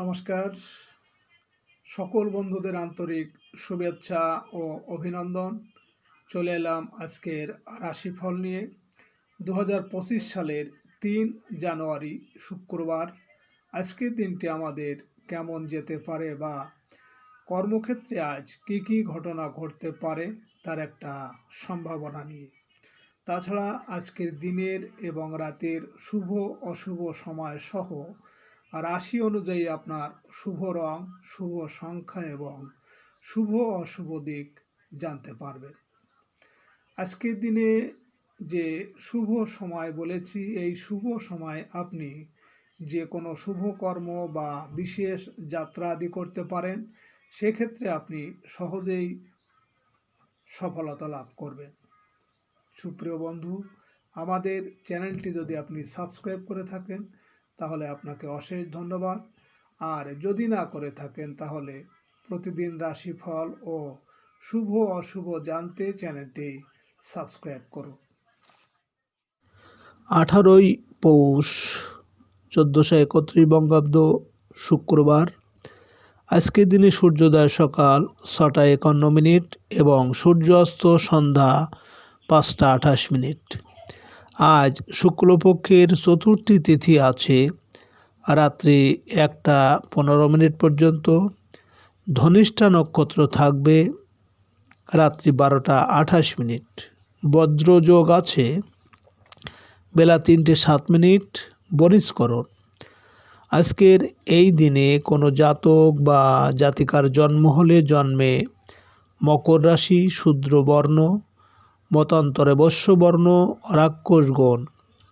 নমস্কার। সকল বন্ধুদের আন্তরিক শুভেচ্ছা ও অভিনন্দন। চলে এলাম আজকের রাশিফল নিয়ে। দু হাজার পঁচিশ সালের তিন জানুয়ারি শুক্রবার। আজকের দিনটি আমাদের কেমন যেতে পারে বা কর্মক্ষেত্রে আজ কি কি ঘটনা ঘটতে পারে তার একটা সম্ভাবনা নিয়ে। তাছাড়া আজকের দিনের এবং রাতের শুভ, অশুভ সময় সহ রাশি অনুযায়ী আপনার শুভ রং, শুভ সংখ্যা এবং শুভ অশুভ দিক জানতে পারবেন। আজকের দিনে যে শুভ সময় বলেছি, এই শুভ সময় আপনি যে কোনো শুভ কর্ম বা বিশেষ যাত্রা আদি করতে পারেন, সেক্ষেত্রে আপনি সহজেই সফলতা লাভ করবেন। সুপ্রিয় বন্ধু, আমাদের চ্যানেলটি যদি আপনি সাবস্ক্রাইব করে থাকেন তাহলে আপনাকে অশেষ ধন্যবাদ। আর যদি না করে থাকেন তাহলে প্রতিদিন রাশিফল ও শুভ অশুভ জানতে চ্যানেলটি সাবস্ক্রাইব করুন। আঠারোই পৌষ, চোদ্দোশো একত্রিশ বঙ্গাব্দ শুক্রবার। আজকের দিনে সূর্যোদয় সকাল ছটা একান্ন মিনিট এবং সূর্যাস্ত সন্ধ্যা পাঁচটা আঠাশ মিনিট। আজ শুক্লপক্ষের চতুর্থী তিথি আছে। রাত্রি একটা পনেরো মিনিট পর্যন্ত ধনিষ্ঠা নক্ষত্র থাকবে। রাত্রি বারোটা আঠাশ মিনিট। বজ্রযোগ আছে। বেলা তিনটে সাত মিনিট। বনিষ্করণ আজকের এই দিনে কোনো জাতক বা জাতিকার জন্ম হলে জন্মে মকর রাশি শূদ্রবর্ণ মতান্তরে বস্যবর্ণ রাক্ষসগণ।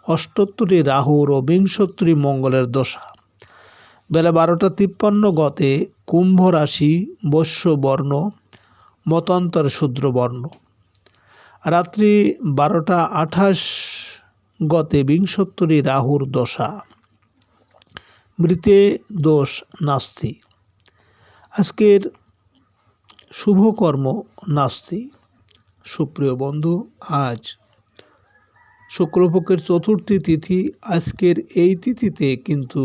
অষ্টোত্তরী রাহুর ও বিংশোত্তরী মঙ্গলের দশা। বেলা বারোটা তিপ্পান্ন গতে কুম্ভ রাশি বস্যবর্ণ মতান্তরে শূদ্রবর্ণ। রাত্রি বারোটা আঠাশ গতে বিংশোত্তরী রাহুর দশা। মৃতে দোষ নাস্তি। আজকের শুভকর্ম নাস্তি। সুপ্রিয় বন্ধু, আজ শুক্লপক্ষের চতুর্থী তিথি। আজকের এই তিথিতে কিন্তু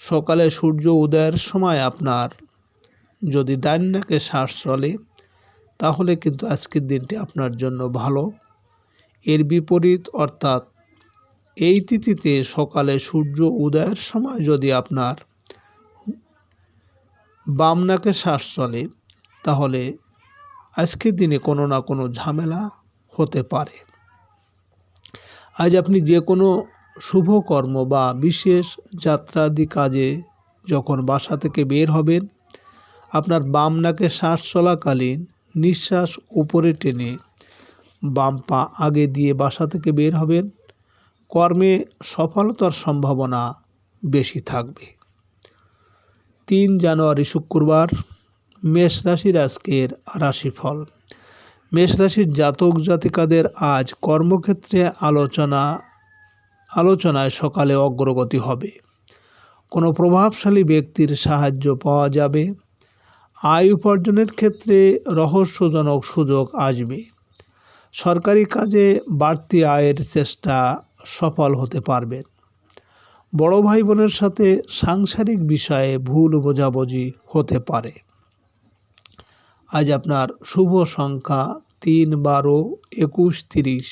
সকালে সূর্য উদয়ের সময় আপনার যদি ডাইনাকে শ্বাস চলে, তাহলে কিন্তু আজকের দিনটি আপনার জন্য ভালো। এর বিপরীত অর্থাৎ এই তিথিতে সকালে সূর্য উদয়ের সময় যদি আপনার বামনাকে শ্বাস চলে, তাহলে আজকের দিনে কোনো না কোনো ঝামেলা হতে পারে। আজ আপনি যে কোনো শুভ কর্ম বা বিশেষ যাত্রাদি কাজে যখন বাসা থেকে বের হবেন, আপনার বাম নাকে শ্বাস চলাকালীন নিঃশ্বাস উপরে টেনে বাম পা আগে দিয়ে বাসা থেকে বের হবেন, কর্মে সফলতার সম্ভাবনা বেশি থাকবে। তিন জানুয়ারি শুক্রবার মেষ রাশির আজকের রাশিফল। মেষ রাশির জাতক জাতিকাদের আজ কর্মক্ষেত্রে আলোচনা, আলোচনায় সকালে অগ্রগতি হবে। কোনো প্রভাবশালী ব্যক্তির সাহায্য পাওয়া যাবে। আয় উপার্জনের ক্ষেত্রে রহস্যজনক সুযোগ আসবে। সরকারি কাজে বাড়তি আয়ের চেষ্টা সফল হতে পারবেন বড় ভাই বোনের সাথে সাংসারিক বিষয়ে ভুল বোঝাবুঝি হতে পারে। আজ আপনার শুভ সংখ্যা তিন বারো একুশ তিরিশ।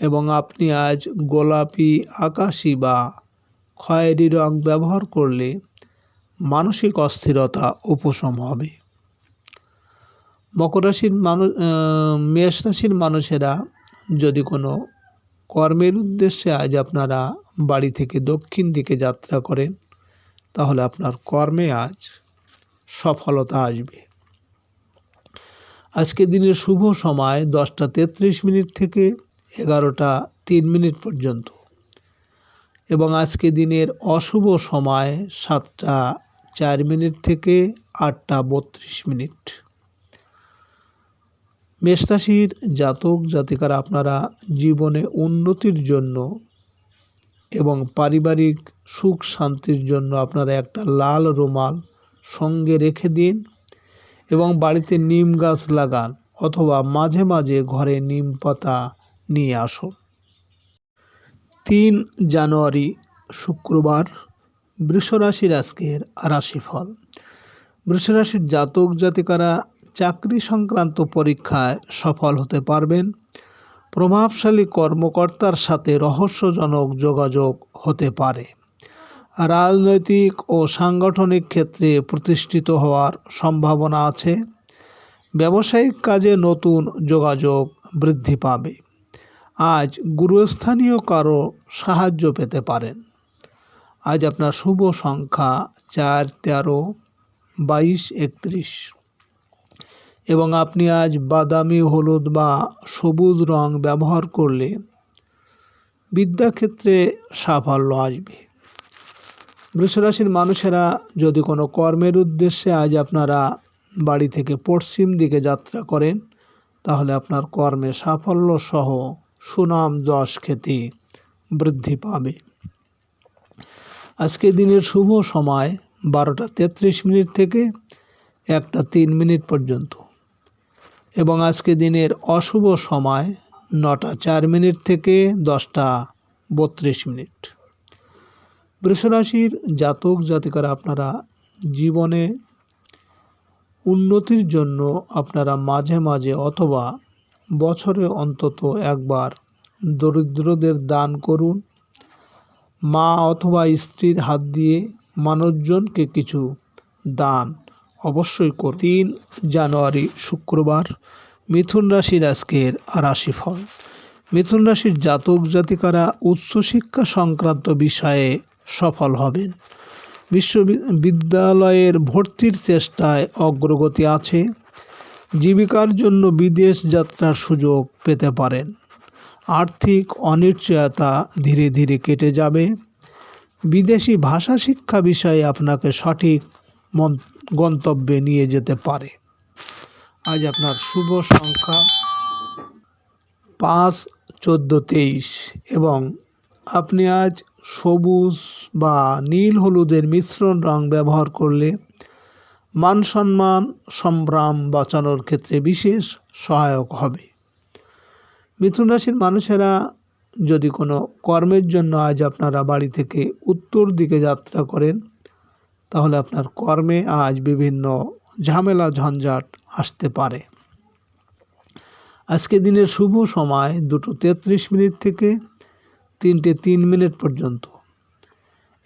এবং আপনি আজ গোলাপি, আকাশি বা খয়েরি রং ব্যবহার করলে মানসিক অস্থিরতা উপশম হবে। মকর রাশির মানুষ মেষ রাশির মানুষেরা যদি কোনো কর্মের উদ্দেশ্যে আজ আপনারা বাড়ি থেকে দক্ষিণ দিকে যাত্রা করেন, তাহলে আপনার কর্মে আজ সফলতা আসবে। আজকে দিনের শুভ সময় দশটা তেত্রিশ মিনিট থেকে এগারোটা তিন মিনিট পর্যন্ত। এবং আজকে দিনের অশুভ সময় সাতটা চার মিনিট থেকে আটটা বত্রিশ মিনিট। মেষরাশির জাতক জাতিকারা, আপনারা জীবনে উন্নতির জন্য এবং পারিবারিক সুখ শান্তির জন্য আপনারা একটা লাল রুমাল সঙ্গে রেখে দিন। এবং বাড়িতে নিম গাছ লাগান অথবা মাঝে মাঝে ঘরে নিম পাতা নিয়ে আসুন। তিন জানুয়ারি, শুক্রবার, বৃষরাশির আজকের রাশিফল। বৃষরাশির জাতক জাতিকারা চাকরি সংক্রান্ত পরীক্ষায় সফল হতে পারবেন। প্রভাবশালী কর্মকর্তার সাথে রহস্যজনক যোগাযোগ হতে পারে। রাজনৈতিক ও সাংগঠনিক ক্ষেত্রে প্রতিষ্ঠিত হওয়ার সম্ভাবনা আছে। ব্যবসায়িক কাজে নতুন যোগাযোগ বৃদ্ধি পাবে। আজ গুরুস্থানীয় কারও সাহায্য পেতে পারেন। আজ আপনার শুভ সংখ্যা চার, তেরো, বাইশ, একত্রিশ। এবং আপনি আজ বাদামি, হলুদ বা সবুজ রং ব্যবহার করলে বিদ্যাক্ষেত্রে সাফল্য আসবে। বৃষরাশির মানুষেরা যদি কোনো কর্মের উদ্দেশ্যে আজ আপনারা বাড়ি থেকে পশ্চিম দিকে যাত্রা করেন, তাহলে আপনার কর্মে সাফল্য সহ সুনাম, যশ, খ্যাতি বৃদ্ধি পাবে। আজকে দিনের শুভ সময় বারোটা তেত্রিশ মিনিট থেকে একটা তিন মিনিট পর্যন্ত এবং আজকে দিনের অশুভ সময় নটা চার মিনিট থেকে দশটা বত্রিশ মিনিট। বৃষরাশির জাতক জাতিকারা আপনারা জীবনে উন্নতির জন্য আপনারা মাঝে মাঝে অথবা বছরে অন্তত একবার দরিদ্রদের দান করুন। মা অথবা স্ত্রীর হাত দিয়ে মানুষজনকে কিছু দান অবশ্যই করুন। তিন জানুয়ারি শুক্রবার মিথুন রাশির আজকের রাশিফল। মিথুন রাশির জাতক জাতিকারা উচ্চশিক্ষা সংক্রান্ত বিষয়ে সফল হবেন বিশ্ববিদ্যালয়ের ভর্তির চেষ্টায় অগ্রগতি আছে। জীবিকার জন্য বিদেশ যাত্রার সুযোগ পেতে পারেন। আর্থিক অনিশ্চয়তা ধীরে ধীরে কেটে যাবে। বিদেশি ভাষা শিক্ষা বিষয়ে আপনাকে সঠিক গন্তব্যে নিয়ে যেতে পারে। আজ আপনার শুভ সংখ্যা পাঁচ, চোদ্দ, তেইশ এবং আপনি আজ সবুজ বা নীল হলুদের মিশ্রণ রং ব্যবহার করলে মান সম্মান, সম্ভ্রাম বাঁচানোর ক্ষেত্রে বিশেষ সহায়ক হবে। মিথুন রাশির মানুষেরা যদি কোনো কর্মের জন্য আজ আপনারা বাড়ি থেকে উত্তর দিকে যাত্রা করেন, তাহলে আপনার কর্মে আজ বিভিন্ন ঝামেলা, ঝঞ্ঝাট আসতে পারে। আজকে দিনের শুভ সময় দুটো তেত্রিশ মিনিট থেকে তিনটে তিন মিনিট পর্যন্ত।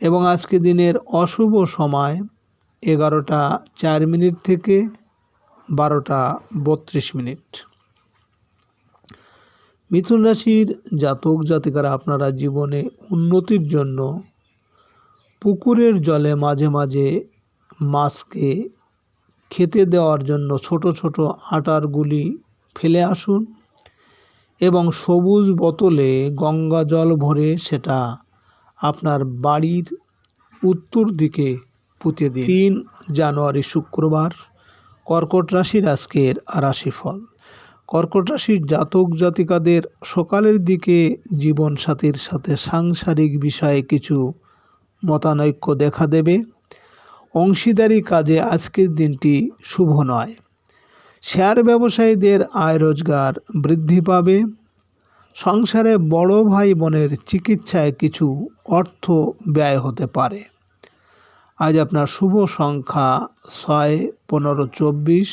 এবং আজকে দিনের অশুভ সময় এগারোটা চার মিনিট থেকে বারোটা বত্রিশ মিনিট। মিথুন রাশির জাতক জাতিকারা আপনারা জীবনে উন্নতির জন্য পুকুরের জলে মাঝে মাঝে মাছকে খেতে দেওয়ার জন্য ছোট ছোট আটার গুলি ফেলে আসুন। এবং সবুজ বোতলে গঙ্গা জল ভরে সেটা আপনার বাড়ির উত্তর দিকে পুঁতে দিন। তিন জানুয়ারি শুক্রবার কর্কট রাশির আজকের রাশিফল। কর্কট রাশির জাতক জাতিকাদের সকালের দিকে জীবনসাথীর সাথে সাংসারিক বিষয়ে কিছু মতানৈক্য দেখা দেবে। অংশীদারি কাজে আজকের দিনটি শুভ নয়। শেয়ার ব্যবসায়ীদের আয় রোজগার বৃদ্ধি পাবে। সংসারে বড় ভাই বোনের চিকিৎসায় কিছু অর্থ ব্যয় হতে পারে। আজ আপনার শুভ সংখ্যা ছয়, পনেরো, চব্বিশ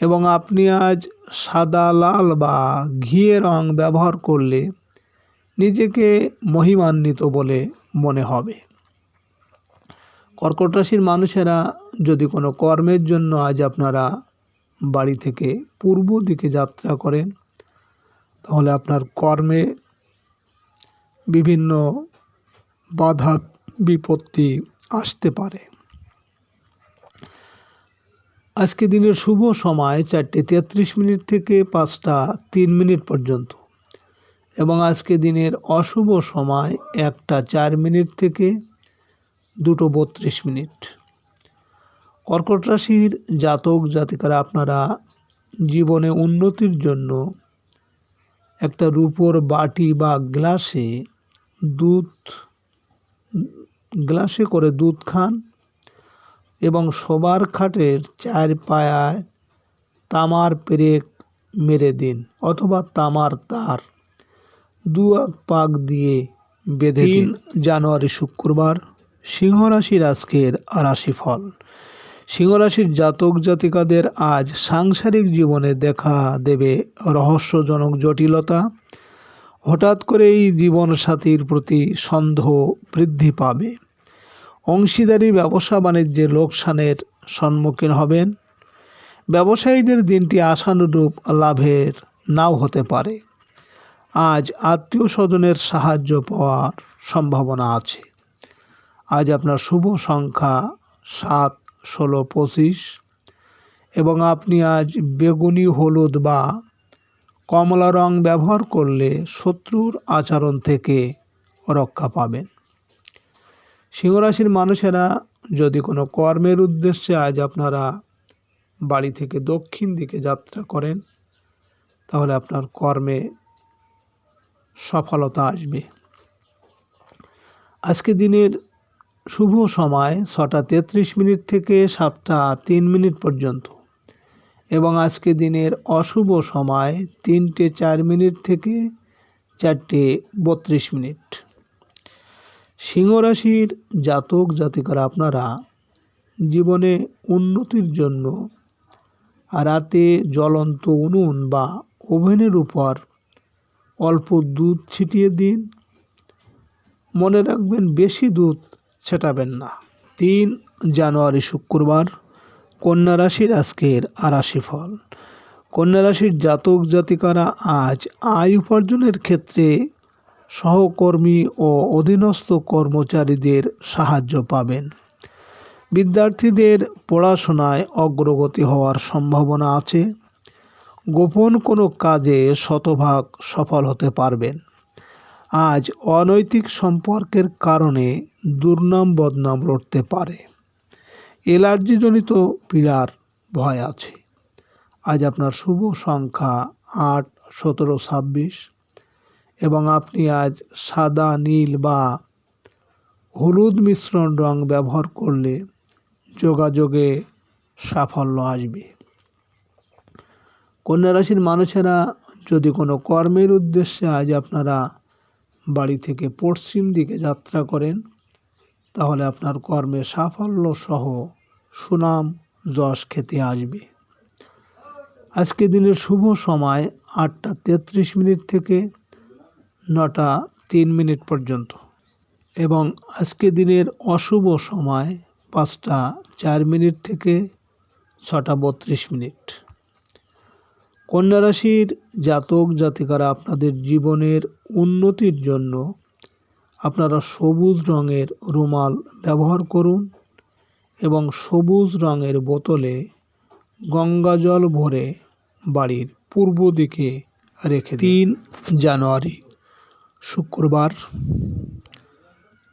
এবং আপনি আজ সাদা, লাল বা ঘিয়ে রং ব্যবহার করলে নিজেকে মহিমান্বিত বলে মনে হবে। কর্কট রাশির মানুষেরা যদি কোনো কর্মের জন্য আজ আপনারা বাড়ি থেকে পূর্ব দিকে যাত্রা করেন, তাহলে আপনার কর্মে বিভিন্ন বাধা বিপত্তি আসতে পারে। আজকে দিনের শুভ সময় চারটে তেত্রিশ মিনিট থেকে পাঁচটা তিন মিনিট পর্যন্ত এবং আজকে দিনের অশুভ সময় একটা চার মিনিট থেকে দুটো বত্রিশ মিনিট। কর্কট রাশির জাতক জাতিকারা আপনারা জীবনে উন্নতির জন্য একটা রূপোর বাটি বা গ্লাসে দুধ গ্লাসে করে দুধ খান এবং শোবার খাটের চার পায়ায় তামার পেরেক মেরে দিন অথবা তামার তার দু এক পাক দিয়ে বেঁধে দিন। জানুয়ারি শুক্রবার সিংহ রাশির আজকের রাশিফল। সিংহ রাশির জাতক জাতিকাদের আজ সাংসারিক জীবনে দেখা দেবে রহস্যজনক জটিলতা। হঠাৎ করেই জীবনসাথীর প্রতি সন্দেহ বৃদ্ধি পাবে। অংশীদারি ব্যবসা বাণিজ্যে লোকসানের সম্মুখীন হবেন। ব্যবসায়ীদের দিনটি আশানুরূপ লাভের নাও হতে পারে। আজ আত্মীয় স্বজনের সাহায্য পাওয়ার সম্ভাবনা আছে। আজ আপনার শুভ সংখ্যা সাত ষোলো পঁচিশ। এবং আপনি আজ বেগুনি, হলুদ বা কমলা রং ব্যবহার করলে শত্রুর আচরণ থেকে রক্ষা পাবেন। সিংহরাশির মানুষেরা, যদি কোনো কর্মের উদ্দেশ্যে আজ আপনারা বাড়ি থেকে দক্ষিণ দিকে যাত্রা করেন, তাহলে আপনার কর্মে সফলতা আসবে। আজকে দিনের শুভ সময় ছটা তেত্রিশ মিনিট থেকে সাতটা তিন মিনিট পর্যন্ত। এবং আজকে দিনের অশুভ সময় তিনটে চার মিনিট থেকে চারটে বত্রিশ মিনিট। সিংহ রাশির জাতক জাতিকারা আপনারা জীবনে উন্নতির জন্য রাতে জ্বলন্ত উনুন বা ওভেনের উপর অল্প দুধ ছিটিয়ে দিন। মনে রাখবেন বেশি দুধ ছেটাবেন না। তিন জানুয়ারি শুক্রবার, কন্যা রাশির আজকের আরাশি ফল। কন্যা রাশির জাতক জাতিকারা আজ আয় উপার্জনের ক্ষেত্রে সহকর্মী ও অধীনস্থ কর্মচারীদের সাহায্য পাবেন। বিদ্যার্থীদের পড়াশোনায় অগ্রগতি হওয়ার সম্ভাবনা আছে। গোপন কোনো কাজে শতভাগ সফল হতে পারবেন। আজ অনৈতিক সম্পর্কের কারণে দুর্নাম বদনাম রটতে পারে। এলার্জিজনিত পীড়ার ভয় আছে। আজ আপনার শুভ সংখ্যা আট, সতেরো, ছাব্বিশ এবং আপনি আজ সাদা, নীল বা হলুদ মিশ্রণ রং ব্যবহার করলে যোগাযোগে সাফল্য আসবে। কন্যা রাশির মানুষেরা যদি কোনো কর্মের উদ্দেশ্যে আজ আপনারা বাড়ি থেকে পশ্চিম দিকে যাত্রা করেন, তাহলে আপনার কর্মে সাফল্য সহ সুনাম, যশ খেতে আসবে। আজকে দিনের শুভ সময় আটটা তেত্রিশ মিনিট থেকে নটা তিন মিনিট পর্যন্ত এবং আজকে দিনের অশুভ সময় পাঁচটা চার মিনিট থেকে ছটা বত্রিশ মিনিট। কন্যা রাশির জাতক জাতিকারা আপনাদের জীবনের উন্নতির জন্য আপনারা সবুজ রঙের রুমাল ব্যবহার করুন এবং সবুজ রঙের বোতলে গঙ্গা জল ভরে বাড়ির পূর্ব দিকে রেখে তিন জানুয়ারি, শুক্রবার,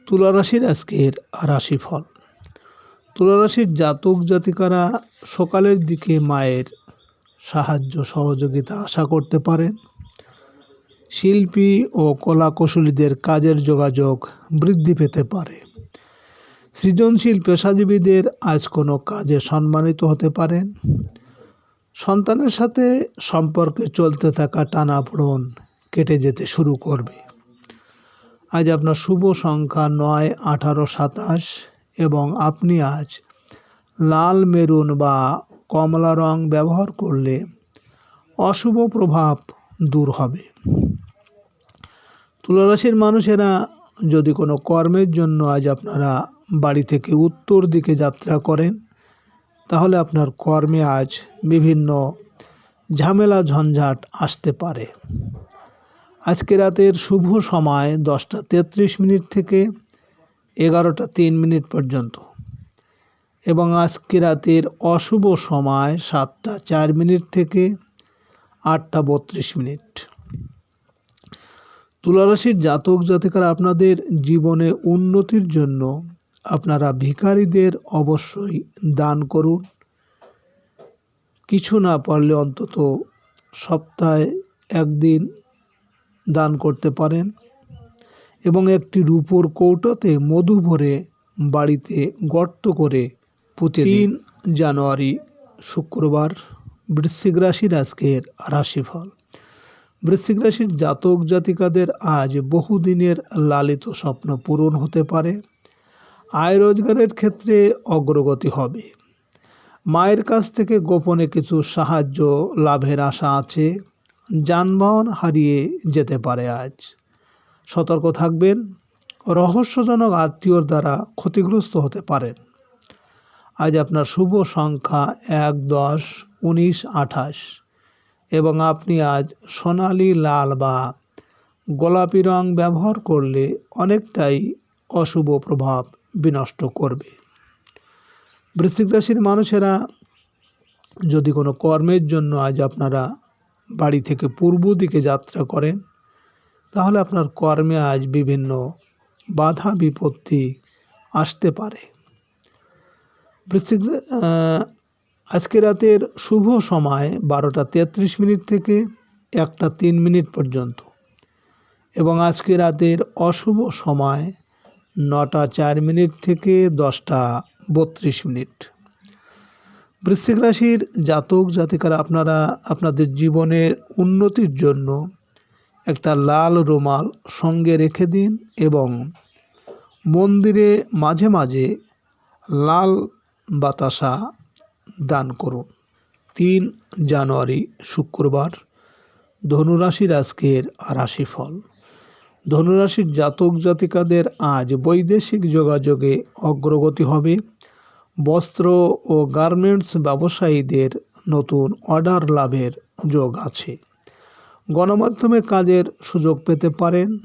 তুলা রাশির আজকের রাশিফল। তুলা রাশির জাতক জাতিকারা সকালের দিকে মায়ের সাহায্য সহযোগিতা আশা করতে পারেন। শিল্পী ও কলা কৌশলীদের কাজের যোগাযোগ বৃদ্ধি পেতে পারে। সৃজনশীল পেশাজীবীদের আজ কোনো কাজে সম্মানিত হতে পারেন। সন্তানের সাথে সম্পর্কে চলতে থাকা টানাপোড়ন কেটে যেতে শুরু করবে। আজ আপনার শুভ সংখ্যা নয়, আঠারো, সাতাশ এবং আপনি আজ লাল, মেরুন বা কমলা রং ব্যবহার করলে অশুভ প্রভাব দূর হবে। তুলারাশির মানুষেরা যদি কোনো কর্মের জন্য আজ আপনারা বাড়ি থেকে উত্তর দিকে যাত্রা করেন, তাহলে আপনার কর্মে আজ বিভিন্ন ঝামেলা ঝঞ্ঝাট আসতে পারে। আজকে রাতের শুভ সময় দশটা তেত্রিশ মিনিট থেকে এগারোটা তিন মিনিট পর্যন্ত। এবং আজকে রাতের অশুভ সময় সাতটা চার মিনিট থেকে আটটা বত্রিশ মিনিট। তুলারাশির জাতক জাতিকারা আপনাদের জীবনে উন্নতির জন্য আপনারা ভিখারিদের অবশ্যই দান করুন। কিছু না পারলে অন্তত সপ্তাহে একদিন দান করতে পারেন এবং একটি রূপোর কৌটোতে মধু ভরে বাড়িতে গর্ত করে তিন জানুয়ারি, শুক্রবার, বৃশ্চিক রাশির আজকের রাশিফল। বৃশ্চিক রাশির জাতক জাতিকাদের আজ বহুদিনের লালিত স্বপ্ন পূরণ হতে পারে। আয় রোজগারের ক্ষেত্রে অগ্রগতি হবে। মায়ের কাছ থেকে গোপনে কিছু সাহায্য লাভের আশা আছে। যানবাহন হারিয়ে যেতে পারে আজ। সতর্ক থাকবেন। রহস্যজনক আত্মীয়র দ্বারা ক্ষতিগ্রস্ত হতে পারেন। আজ আপনার শুভ সংখ্যা এক, দশ, উনিশ, আঠাশ। এবং আপনি আজ সোনালি, লাল বা গোলাপি রং ব্যবহার করলে অনেকটাই অশুভ প্রভাব বিনষ্ট করবে। বৃশ্চিক রাশির মানুষেরা যদি কোনো কর্মের জন্য আজ আপনারা বাড়ি থেকে পূর্ব দিকে যাত্রা করেন, তাহলে আপনার কর্মে আজ বিভিন্ন বাধা বিপত্তি আসতে পারে। বৃশ্চিক আজকে রাতের শুভ সময় বারোটা তেত্রিশ মিনিট থেকে একটা তিন মিনিট পর্যন্ত। এবং আজকে রাতের অশুভ সময় নটা চার মিনিট থেকে দশটা বত্রিশ মিনিট। বৃশ্চিক রাশির জাতক জাতিকারা, আপনারা আপনাদের জীবনের উন্নতির জন্য একটা লাল রুমাল সঙ্গে রেখে দিন এবং মন্দিরে মাঝে মাঝে লাল বাতাসা দান করুন। তিন জানুয়ারি, শুক্রবার, ধনুরাশির আজকের রাশিফল। ধনুরাশির জাতক জাতিকাদের আজ বৈদেশিক যোগাযোগে অগ্রগতি হবে। বস্ত্র ও গার্মেন্টস ব্যবসায়ীদের নতুন অর্ডার লাভের যোগ আছে। গণমাধ্যমে কাজের সুযোগ পেতে পারেন।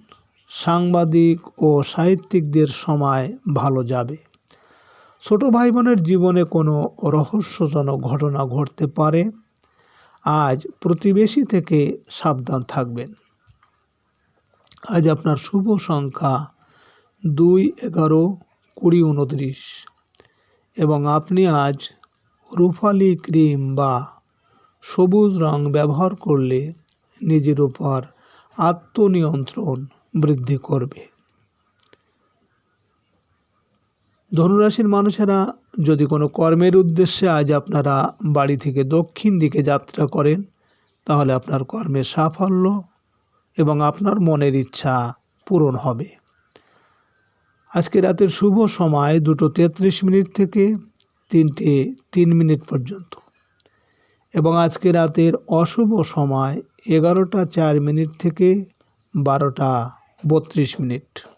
সাংবাদিক ও সাহিত্যিকদের সময় ভালো যাবে। ছোট ভাই বোনের জীবনে কোনো রহস্যজনক ঘটনা ঘটতে পারে? আজ প্রতিবেশী থেকে সাবধান থাকবেন। আজ আপনার শুভ সংখ্যা দুই এগারো কুড়ি উনত্রিশ এবং আপনি আজ রুফালি ক্রিম বা সবুজ রং ব্যবহার করলে নিজের উপর আত্মনিয়ন্ত্রণ বৃদ্ধি করবে। ধনুরাশির মানুষেরা যদি কোনো কর্মের উদ্দেশ্যে আজ আপনারা বাড়ি থেকে দক্ষিণ দিকে যাত্রা করেন, তাহলে আপনার কর্মের সাফল্য এবং আপনার মনের ইচ্ছা পূরণ হবে। আজকে রাতের শুভ সময় দুটো তেত্রিশ মিনিট থেকে তিনটে তিন মিনিট পর্যন্ত। এবং আজকে রাতের অশুভ সময় এগারোটা চার মিনিট থেকে বারোটা বত্রিশ মিনিট।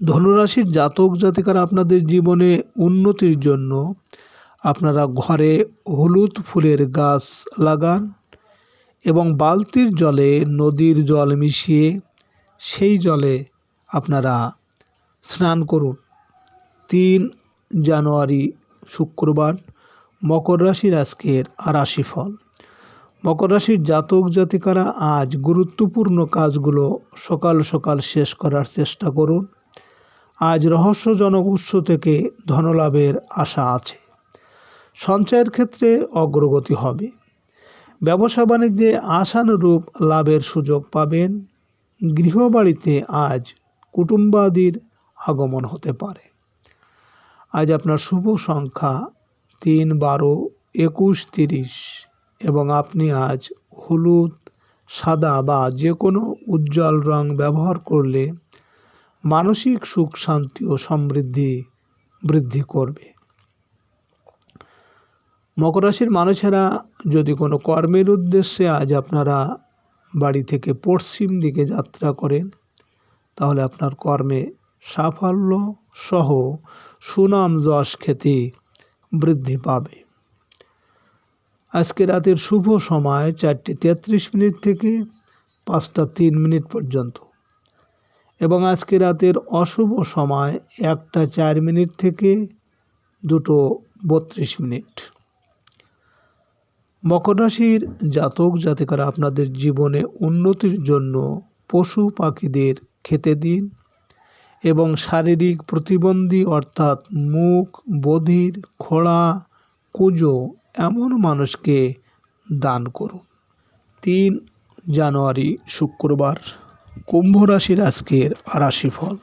ধনুরাশির জাতক জাতিকারা আপনাদের জীবনে উন্নতির জন্য আপনারা ঘরে হলুদ ফুলের গাছ লাগান এবং বালতির জলে নদীর জল মিশিয়ে সেই জলে আপনারা স্নান করুন। তিন জানুয়ারি শুক্রবার মকর রাশির আজকের রাশিফল। মকর রাশির জাতক জাতিকারা আজ গুরুত্বপূর্ণ কাজগুলো সকাল সকাল শেষ করার চেষ্টা করুন। আজ রহস্যজনক উৎস থেকে ধনলাভের আশা আছে। সঞ্চয়ের ক্ষেত্রে অগ্রগতি হবে। ব্যবসা বাণিজ্যে আশানুরূপ লাভের সুযোগ পাবেন। গৃহবাড়িতে আজ কুটুম্বাদির আগমন হতে পারে। আজ আপনার শুভ সংখ্যা তিন বারো একুশ তিরিশ এবং আপনি আজ হলুদ, সাদা বা যে কোনো উজ্জ্বল রং ব্যবহার করলে মানসিক সুখ, শান্তি ও সমৃদ্ধি বৃদ্ধি করবে। মকর রাশির মানুষেরা যদি কোনো কর্মের উদ্দেশ্যে আজ আপনারা বাড়ি থেকে পশ্চিম দিকে যাত্রা করেন, তাহলে আপনার কর্মে সাফল্য সহ সুনাম যশ খ্যাতি বৃদ্ধি পাবে। আজকে রাতের শুভ সময় চারটি তেত্রিশ মিনিট থেকে পাঁচটা তিন মিনিট পর্যন্ত। এবং আজকে রাতের অশুভ সময় একটা চার মিনিট থেকে দুটো বত্রিশ মিনিট। মকর রাশির জাতক জাতিকারা আপনাদের জীবনে উন্নতির জন্য পশু পাখিদের খেতে দিন এবং শারীরিক প্রতিবন্ধী অর্থাৎ মুখ, বধির, খোড়া, কুজো এমন মানুষকে দান করুন। তিন জানুয়ারি শুক্রবার। কুম্ভ রাশির আজকের রাশিফল।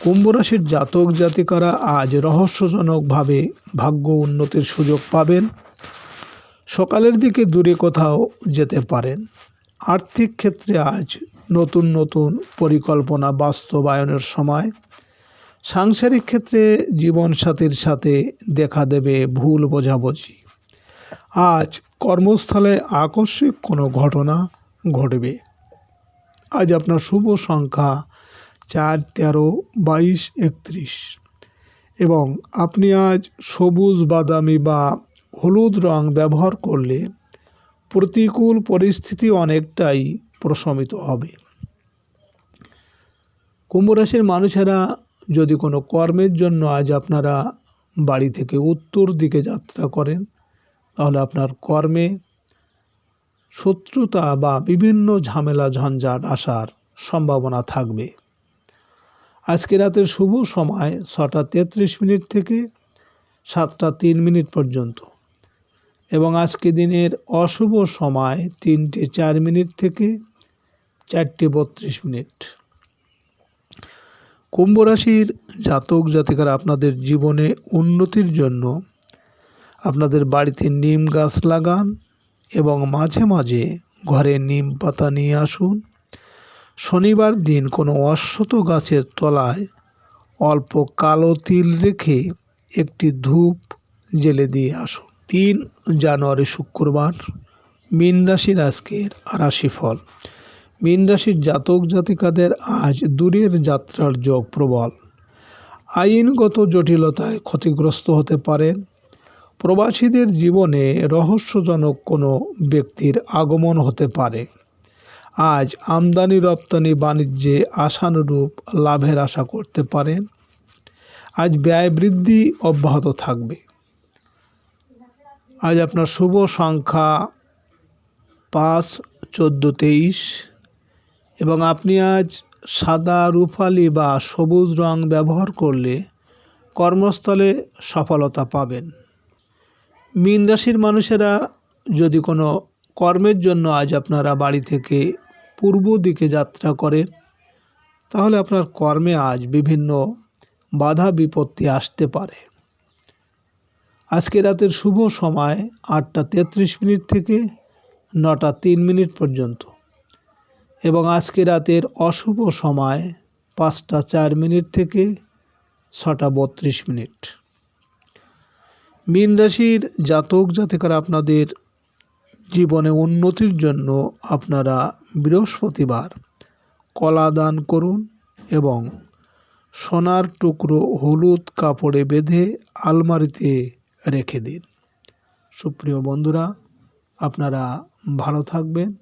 কুম্ভ রাশির জাতক জাতিকারা আজ রহস্যজনকভাবে ভাগ্য উন্নতির সুযোগ পাবেন। সকালের দিকে দূরে কোথাও যেতে পারেন। আর্থিক ক্ষেত্রে আজ নতুন নতুন পরিকল্পনা বাস্তবায়নের সময়। সাংসারিক ক্ষেত্রে জীবনসাথীর সাথে দেখা দেবে ভুল বোঝাবুঝি। আজ কর্মস্থলে আকস্মিক কোনো ঘটনা ঘটবে। আজ আপনার শুভ সংখ্যা চার, তেরো, বাইশ, একত্রিশ। এবং আপনি আজ সবুজ, বাদামি বা হলুদ রং ব্যবহার করলে প্রতিকূল পরিস্থিতি অনেকটাই প্রশমিত হবে। কুম্ভ রাশির মানুষেরা যদি কোনো কর্মের জন্য আজ আপনারা বাড়ি থেকে উত্তর দিকে যাত্রা করেন, তাহলে আপনার কর্মে শত্রুতা বা বিভিন্ন ঝামেলা, ঝঞ্ঝাট আসার সম্ভাবনা থাকবে। আজকে রাতের শুভ সময় ছটা তেত্রিশ মিনিট থেকে সাতটা তিন মিনিট পর্যন্ত এবং আজকে দিনের অশুভ সময় তিনটে চার মিনিট থেকে চারটে বত্রিশ মিনিট। কুম্ভ রাশির জাতক জাতিকারা আপনাদের জীবনে উন্নতির জন্য আপনাদের বাড়িতে নিম গাছ লাগান এবং মাঝে মাঝে ঘরে নিম পাতা নিয়ে আসুন। শনিবার দিন কোনো অশ্বত গাছের তলায় অল্প কালো তিল রেখে একটি ধূপ জেলে দিয়ে আসুন। তিন জানুয়ারি শুক্রবার মীন রাশির আজকের রাশিফল। মীন রাশির জাতক জাতিকাদের আজ দূরের যাত্রার যোগ প্রবল। আইনগত জটিলতায় ক্ষতিগ্রস্ত হতে পারেন। প্রবাসীদের জীবনে রহস্যজনক কোনো ব্যক্তির আগমন হতে পারে। আজ আমদানি রপ্তানি বাণিজ্যে আশানুরূপ লাভের আশা করতে পারেন। আজ ব্যয় বৃদ্ধি অব্যাহত থাকবে। আজ আপনার শুভ সংখ্যা পাঁচ, চোদ্দ, তেইশ এবং আপনি আজ সাদা, রূপালি বা সবুজ রং ব্যবহার করলে কর্মস্থলে সফলতা পাবেন। মীন রাশির মানুষেরা যদি কোনো কর্মের জন্য আজ আপনারা বাড়ি থেকে পূর্ব দিকে যাত্রা করেন তাহলে আপনার কর্মে আজ বিভিন্ন বাধা বিপত্তি আসতে পারে। আজকে রাতের শুভ সময় আটটা তেত্রিশ মিনিট থেকে নটা তিন মিনিট পর্যন্ত এবং আজকে রাতের অশুভ সময় পাঁচটা চার মিনিট থেকে ছটা বত্রিশ মিনিট। মীন রাশির জাতক জাতিকারা আপনাদের জীবনে উন্নতির জন্য আপনারা বৃহস্পতিবার কলা দান করুন এবং সোনার টুকরো হলুদ কাপড়ে বেঁধে আলমারিতে রেখে দিন। সুপ্রিয় বন্ধুরা, আপনারা ভালো থাকবেন